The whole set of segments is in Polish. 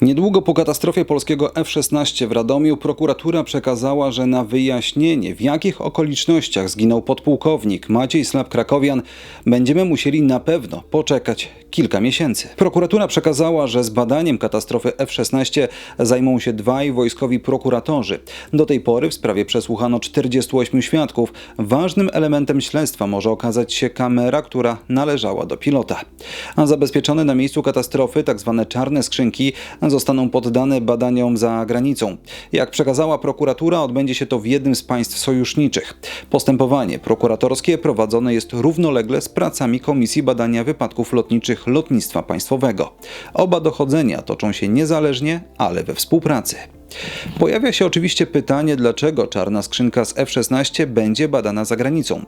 Niedługo po katastrofie polskiego F-16 w Radomiu prokuratura przekazała, że na wyjaśnienie w jakich okolicznościach zginął podpułkownik Maciej Slap-Krakowian będziemy musieli na pewno poczekać kilka miesięcy. Prokuratura przekazała, że z badaniem katastrofy F-16 zajmą się dwaj wojskowi prokuratorzy. Do tej pory w sprawie przesłuchano 48 świadków. Ważnym elementem śledztwa może okazać się kamera, która należała do pilota. A zabezpieczone na miejscu katastrofy tzw. czarne skrzynki zostaną poddane badaniom za granicą. Jak przekazała prokuratura, odbędzie się to w jednym z państw sojuszniczych. Postępowanie prokuratorskie prowadzone jest równolegle z pracami Komisji Badania Wypadków Lotniczych Lotnictwa Państwowego. Oba dochodzenia toczą się niezależnie, ale we współpracy. Pojawia się oczywiście pytanie, dlaczego czarna skrzynka z F-16 będzie badana za granicą.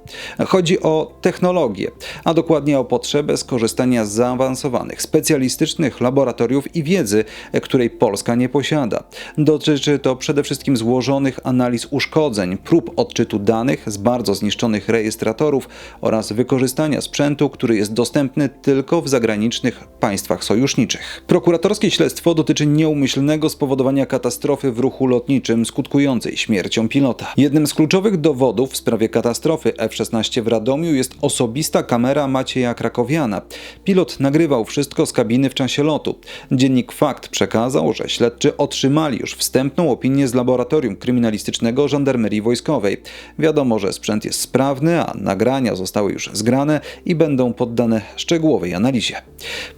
Chodzi o technologię, a dokładnie o potrzebę skorzystania z zaawansowanych, specjalistycznych laboratoriów i wiedzy, której Polska nie posiada. Dotyczy to przede wszystkim złożonych analiz uszkodzeń, prób odczytu danych z bardzo zniszczonych rejestratorów oraz wykorzystania sprzętu, który jest dostępny tylko w zagranicznych państwach sojuszniczych. Prokuratorskie śledztwo dotyczy nieumyślnego spowodowania katastrofy katastrofy w ruchu lotniczym skutkującej śmiercią pilota. Jednym z kluczowych dowodów w sprawie katastrofy F-16 w Radomiu jest osobista kamera Macieja Krakowiana. Pilot nagrywał wszystko z kabiny w czasie lotu. Dziennik Fakt przekazał, że śledczy otrzymali już wstępną opinię z laboratorium kryminalistycznego żandarmerii wojskowej. Wiadomo, że sprzęt jest sprawny, a nagrania zostały już zgrane i będą poddane szczegółowej analizie.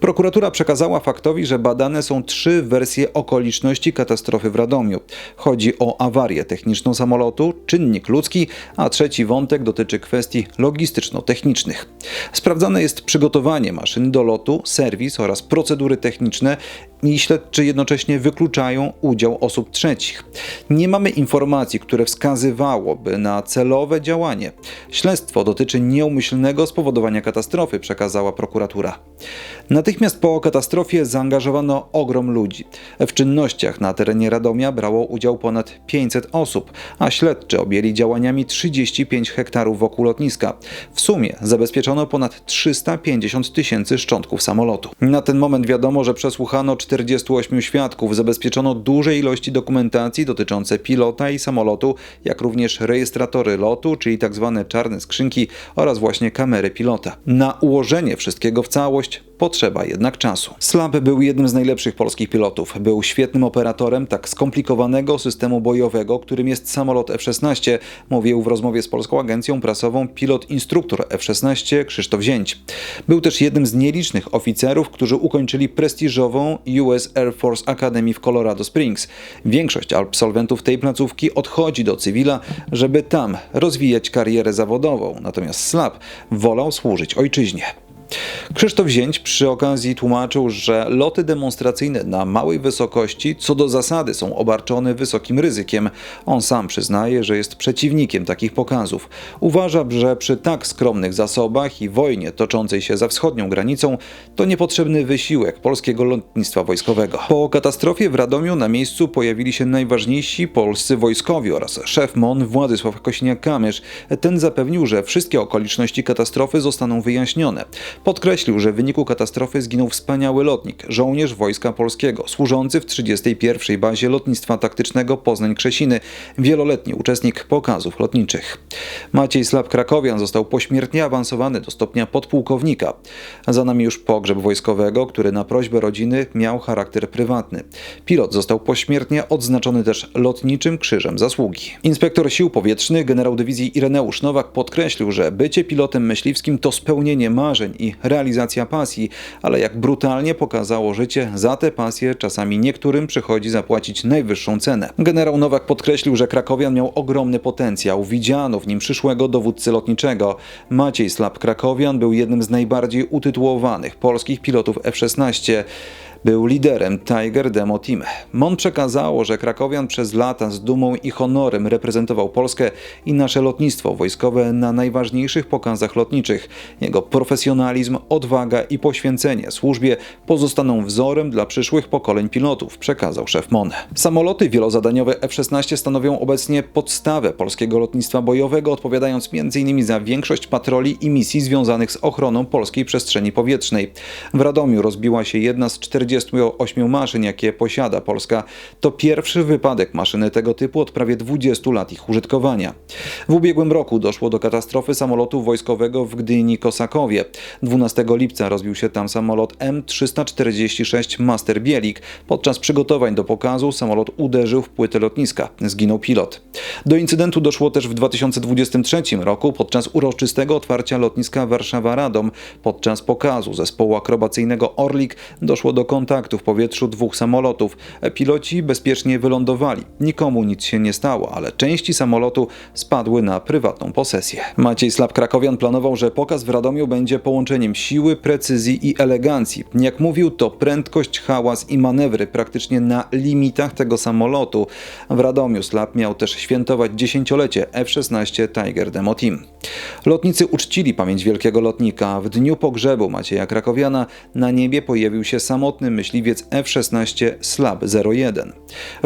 Prokuratura przekazała faktowi, że badane są trzy wersje okoliczności katastrofy w Radomiu. Chodzi o awarię techniczną samolotu, czynnik ludzki, a trzeci wątek dotyczy kwestii logistyczno-technicznych. Sprawdzane jest przygotowanie maszyn do lotu, serwis oraz procedury techniczne i śledczy jednocześnie wykluczają udział osób trzecich. Nie mamy informacji, które wskazywałoby na celowe działanie. Śledztwo dotyczy nieumyślnego spowodowania katastrofy, przekazała prokuratura. Natychmiast po katastrofie zaangażowano ogrom ludzi. W czynnościach na terenie Radomia brało udział ponad 500 osób, a śledczy objęli działaniami 35 hektarów wokół lotniska. W sumie zabezpieczono ponad 350 tysięcy szczątków samolotu. Na ten moment wiadomo, że przesłuchano 48 świadków, zabezpieczono duże ilości dokumentacji dotyczące pilota i samolotu, jak również rejestratory lotu, czyli tzw. Tak czarne skrzynki oraz właśnie kamery pilota. Na ułożenie wszystkiego w całość Potrzeba jednak czasu. Slab był jednym z najlepszych polskich pilotów. Był świetnym operatorem tak skomplikowanego systemu bojowego, którym jest samolot F-16, mówił w rozmowie z polską agencją prasową pilot-instruktor F-16 Krzysztof Zięć. Był też jednym z nielicznych oficerów, którzy ukończyli prestiżową US Air Force Academy w Colorado Springs. Większość absolwentów tej placówki odchodzi do cywila, żeby tam rozwijać karierę zawodową, natomiast Slab wolał służyć ojczyźnie. Krzysztof Zięć przy okazji tłumaczył, że loty demonstracyjne na małej wysokości co do zasady są obarczone wysokim ryzykiem. On sam przyznaje, że jest przeciwnikiem takich pokazów. Uważa, że przy tak skromnych zasobach i wojnie toczącej się za wschodnią granicą to niepotrzebny wysiłek polskiego lotnictwa wojskowego. Po katastrofie w Radomiu na miejscu pojawili się najważniejsi polscy wojskowi oraz szef MON Władysław Kośniak-Kamysz. Ten zapewnił, że wszystkie okoliczności katastrofy zostaną wyjaśnione. Podkreślił, że w wyniku katastrofy zginął wspaniały lotnik, żołnierz Wojska Polskiego, służący w 31. Bazie Lotnictwa Taktycznego Poznań-Krzesiny, wieloletni uczestnik pokazów lotniczych. Maciej Slab-Krakowian został pośmiertnie awansowany do stopnia podpułkownika. Za nami już pogrzeb wojskowego, który na prośbę rodziny miał charakter prywatny. Pilot został pośmiertnie odznaczony też lotniczym krzyżem zasługi. Inspektor Sił Powietrznych, generał dywizji Ireneusz Nowak podkreślił, że bycie pilotem myśliwskim to spełnienie marzeń i realizacja pasji, ale jak brutalnie pokazało życie, za tę pasję czasami niektórym przychodzi zapłacić najwyższą cenę. Generał Nowak podkreślił, że Krakowian miał ogromny potencjał, widziano w nim przyszłego dowódcy lotniczego. Maciej Slap Krakowian był jednym z najbardziej utytułowanych polskich pilotów F-16. Był liderem Tiger Demo Team. MON przekazało, że Krakowian przez lata z dumą i honorem reprezentował Polskę i nasze lotnictwo wojskowe na najważniejszych pokazach lotniczych. Jego profesjonalizm, odwaga i poświęcenie służbie pozostaną wzorem dla przyszłych pokoleń pilotów, przekazał szef MON. Samoloty wielozadaniowe F-16 stanowią obecnie podstawę polskiego lotnictwa bojowego, odpowiadając m.in. za większość patroli i misji związanych z ochroną polskiej przestrzeni powietrznej. W Radomiu rozbiła się jedna z 40 48 maszyn, jakie posiada Polska. To pierwszy wypadek maszyny tego typu od prawie 20 lat ich użytkowania. W ubiegłym roku doszło do katastrofy samolotu wojskowego w Gdyni-Kosakowie. 12 lipca rozbił się tam samolot M346 Master Bielik. Podczas przygotowań do pokazu samolot uderzył w płytę lotniska. Zginął pilot. Do incydentu doszło też w 2023 roku podczas uroczystego otwarcia lotniska Warszawa-Radom. Podczas pokazu zespołu akrobacyjnego Orlik doszło do kontaktu w powietrzu dwóch samolotów. Piloci bezpiecznie wylądowali. Nikomu nic się nie stało, ale części samolotu spadły na prywatną posesję. Maciej Slap-Krakowian planował, że pokaz w Radomiu będzie połączeniem siły, precyzji i elegancji. Jak mówił, to prędkość, hałas i manewry praktycznie na limitach tego samolotu. W Radomiu Slap miał też świętować dziesięciolecie F-16 Tiger Demo Team. Lotnicy uczcili pamięć wielkiego lotnika. W dniu pogrzebu Macieja Krakowiana na niebie pojawił się samotny myśliwiec F-16 Slab 01.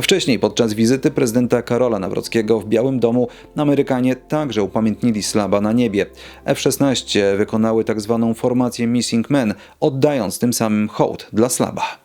Wcześniej podczas wizyty prezydenta Karola Nawrockiego w Białym Domu Amerykanie także upamiętnili Slaba na niebie. F-16 wykonały tak zwaną formację Missing Men, oddając tym samym hołd dla Slaba.